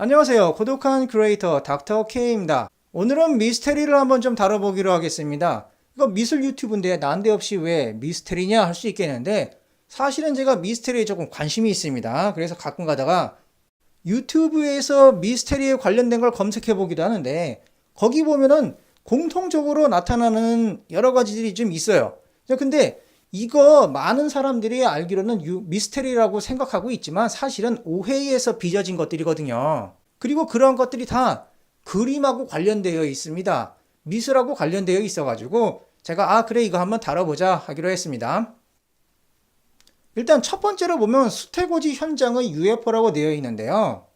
안녕하세요. 고독한 크리에이터 닥터 K입니다. 오늘은 미스테리를 한번 좀 다뤄보기로 하겠습니다. 이거 미술 유튜브인데 난데없이 왜 미스테리냐 할 수 있겠는데 사실은 제가 미스테리에 조금 관심이 있습니다. 그래서 가끔 가다가 유튜브에서 미스테리에 관련된 걸 검색해 보기도 하는데 거기 보면은 공통적으로 나타나는 여러 가지들이 좀 있어요. 자, 근데 이거 많은 사람들이 알기로는 유- 미스테리라고 생각하고 있지만 사실은 오해에서 빚어진 것들이거든요. 그리고 그런 것들이 다 그림하고 관련되어 있습니다. 미술하고 관련되어 있어가지고 제가 아 그래 이거 한번 다뤄보자 하기로 했습니다. 일단 첫 번째로 보면 수태고지 현장의 UFO라고 되어 있는데요.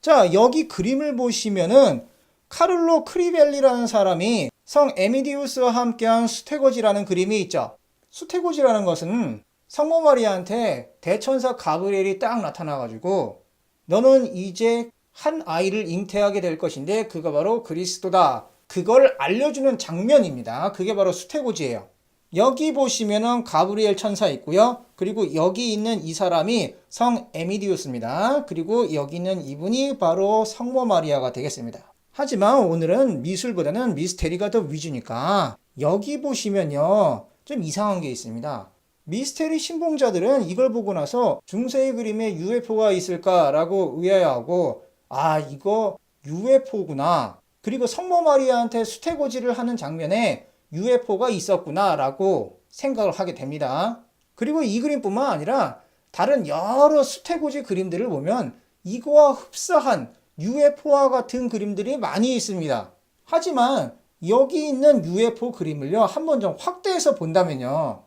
자, 여기 그림을 보시면은 카를로 크리벨리라는 사람이 성 에미디우스와 함께한 수태고지라는 그림이 있죠. 수태고지라는 것은 성모 마리아한테 대천사 가브리엘이 딱 나타나가지고 너는 이제 한 아이를 잉태하게 될 것인데 그가 바로 그리스도다. 그걸 알려주는 장면입니다. 그게 바로 수태고지예요. 여기 보시면은 가브리엘 천사 있고요. 그리고 여기 있는 이 사람이 성 에미디우스입니다. 그리고 여기 있는 이분이 바로 성모 마리아가 되겠습니다. 하지만 오늘은 미술보다는 미스테리가 더 위주니까 여기 보시면요. 좀 이상한 게 있습니다. 미스테리 신봉자들은 이걸 보고 나서 중세의 그림에 UFO가 있을까라고 의아해하고 아 이거 UFO구나. 그리고 성모 마리아한테 수태고지를 하는 장면에 UFO가 있었구나라고 생각을 하게 됩니다. 그리고 이 그림뿐만 아니라 다른 여러 수태고지 그림들을 보면 이거와 흡사한 UFO와 같은 그림들이 많이 있습니다. 하지만 여기 있는 UFO 그림을요, 한 번 좀 확대해서 본다면요,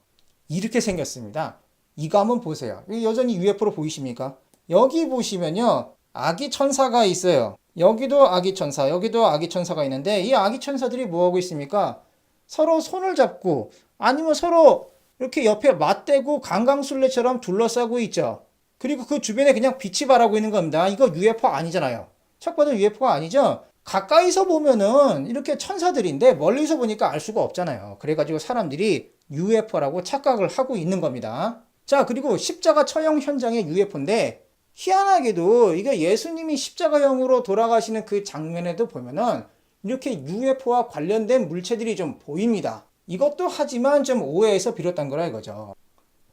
이렇게 생겼습니다. 이거 한번 보세요. 여전히 UFO로 보이십니까? 여기 보시면요, 아기 천사가 있어요. 여기도 아기 천사, 여기도 아기 천사가 있는데 이 아기 천사들이 뭐 하고 있습니까? 서로 손을 잡고 아니면 서로 이렇게 옆에 맞대고 강강술래처럼 둘러싸고 있죠. 그리고 그 주변에 그냥 빛이 바라고 있는 겁니다. 이거 UFO 아니잖아요. 척 봐도 UFO가 아니죠. 가까이서 보면은 이렇게 천사들인데 멀리서 보니까 알 수가 없잖아요. 그래가지고 사람들이 UFO라고 착각을 하고 있는 겁니다. 자, 그리고 십자가 처형 현장의 UFO인데 희한하게도 이게 예수님이 십자가형으로 돌아가시는 그 장면에도 보면은 이렇게 UFO와 관련된 물체들이 좀 보입니다. 이것도 하지만 좀 오해에서 비롯한 거라 이거죠.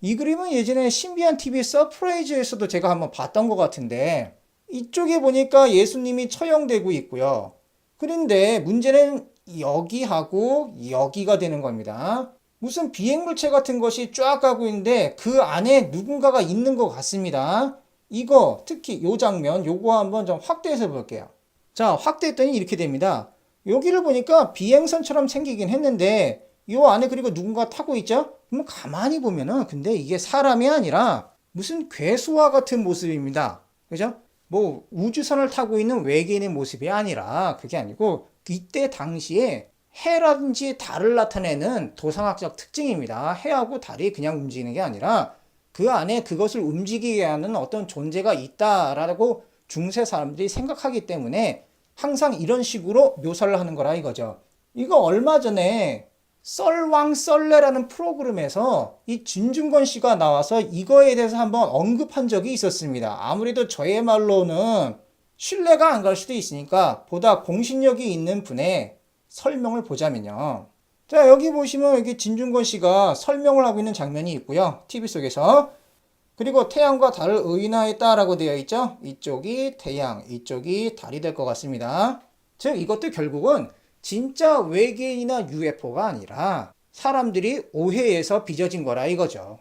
이 그림은 예전에 신비한 TV 서프라이즈에서도 제가 한번 봤던 것 같은데 이쪽에 보니까 예수님이 처형되고 있고요. 그런데 문제는 여기하고 여기가 되는 겁니다. 무슨 비행물체 같은 것이 쫙 가고 있는데 그 안에 누군가가 있는 것 같습니다. 이거 특히 요 장면 요거 한번 좀 확대해서 볼게요. 자 확대했더니 이렇게 됩니다. 여기를 보니까 비행선처럼 생기긴 했는데 요 안에 그리고 누군가 타고 있죠? 그러면 가만히 보면은 근데 이게 사람이 아니라 무슨 괴수와 같은 모습입니다. 그죠? 뭐 우주선을 타고 있는 외계인의 모습이 아니라 그게 아니고 이때 당시에 해라든지 달을 나타내는 도상학적 특징입니다. 해하고 달이 그냥 움직이는 게 아니라 그 안에 그것을 움직이게 하는 어떤 존재가 있다라고 중세 사람들이 생각하기 때문에 항상 이런 식으로 묘사를 하는 거라 이거죠. 이거 얼마 전에 썰왕 썰레라는 프로그램에서 이 진중권 씨가 나와서 이거에 대해서 한번 언급한 적이 있었습니다. 아무래도 저의 말로는 신뢰가 안 갈 수도 있으니까 보다 공신력이 있는 분의 설명을 보자면요. 자, 여기 보시면 여기 진중권 씨가 설명을 하고 있는 장면이 있고요. TV 속에서. 그리고 태양과 달을 의인화했다라고 되어 있죠. 이쪽이 태양, 이쪽이 달이 될 것 같습니다. 즉, 이것도 결국은 진짜 외계인이나 UFO가 아니라 사람들이 오해해서 빚어진 거라 이거죠.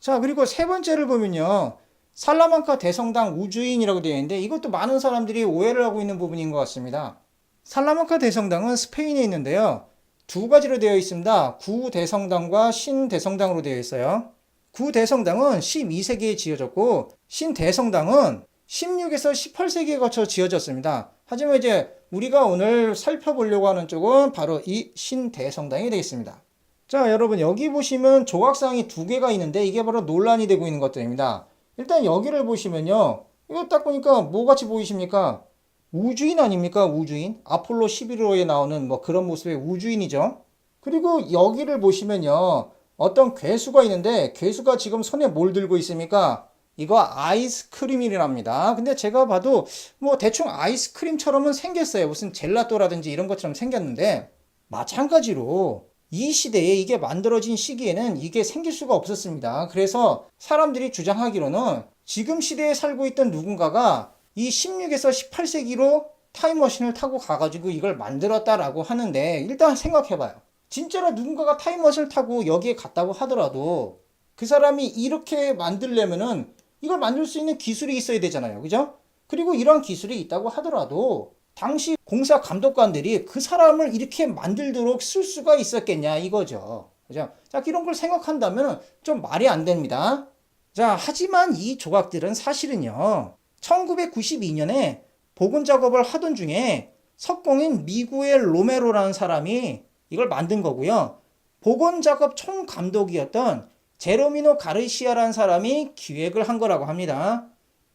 자, 그리고 세 번째를 보면요. 살라만카 대성당 우주인이라고 되어 있는데 이것도 많은 사람들이 오해를 하고 있는 부분인 것 같습니다. 살라만카 대성당은 스페인에 있는데요. 두 가지로 되어 있습니다. 구대성당과 신대성당으로 되어 있어요. 구대성당은 12세기에 지어졌고 신대성당은 16에서 18세기에 거쳐 지어졌습니다. 하지만 이제 우리가 오늘 살펴보려고 하는 쪽은 바로 이 신대성당이 되겠습니다. 자, 여러분 여기 보시면 조각상이 두 개가 있는데 이게 바로 논란이 되고 있는 것들입니다. 일단 여기를 보시면요. 이거 딱 보니까 뭐 같이 보이십니까? 우주인 아닙니까? 우주인. 아폴로 11호에 나오는 뭐 그런 모습의 우주인이죠. 그리고 여기를 보시면요. 어떤 괴수가 있는데 괴수가 지금 손에 뭘 들고 있습니까? 이거 아이스크림이랍니다. 근데 제가 봐도 뭐 대충 아이스크림처럼은 생겼어요. 무슨 젤라또라든지 이런 것처럼 생겼는데 마찬가지로 이 시대에 이게 만들어진 시기에는 이게 생길 수가 없었습니다. 그래서 사람들이 주장하기로는 지금 시대에 살고 있던 누군가가 이 16에서 18세기로 타임머신을 타고 가가지고 이걸 만들었다라고 하는데 일단 생각해봐요. 진짜로 누군가가 타임머신을 타고 여기에 갔다고 하더라도 그 사람이 이렇게 만들려면은 이걸 만들 수 있는 기술이 있어야 되잖아요. 그죠? 그리고 이런 기술이 있다고 하더라도 당시 공사 감독관들이 그 사람을 이렇게 만들도록 쓸 수가 있었겠냐 이거죠. 그죠? 자, 이런 걸 생각한다면 좀 말이 안 됩니다. 자, 하지만 이 조각들은 사실은요. 1992년에 복원 작업을 하던 중에 석공인 미구엘 로메로라는 사람이 이걸 만든 거고요. 복원 작업 총 감독이었던 제로미노 가르시아라는 사람이 기획을 한 거라고 합니다.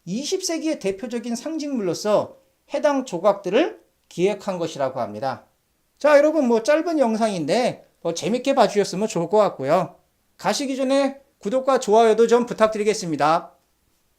20세기의 대표적인 상징물로서 해당 조각들을 기획한 것이라고 합니다. 자, 여러분 뭐 짧은 영상인데 뭐 재밌게 봐주셨으면 좋을 것 같고요. 가시기 전에 구독과 좋아요도 좀 부탁드리겠습니다.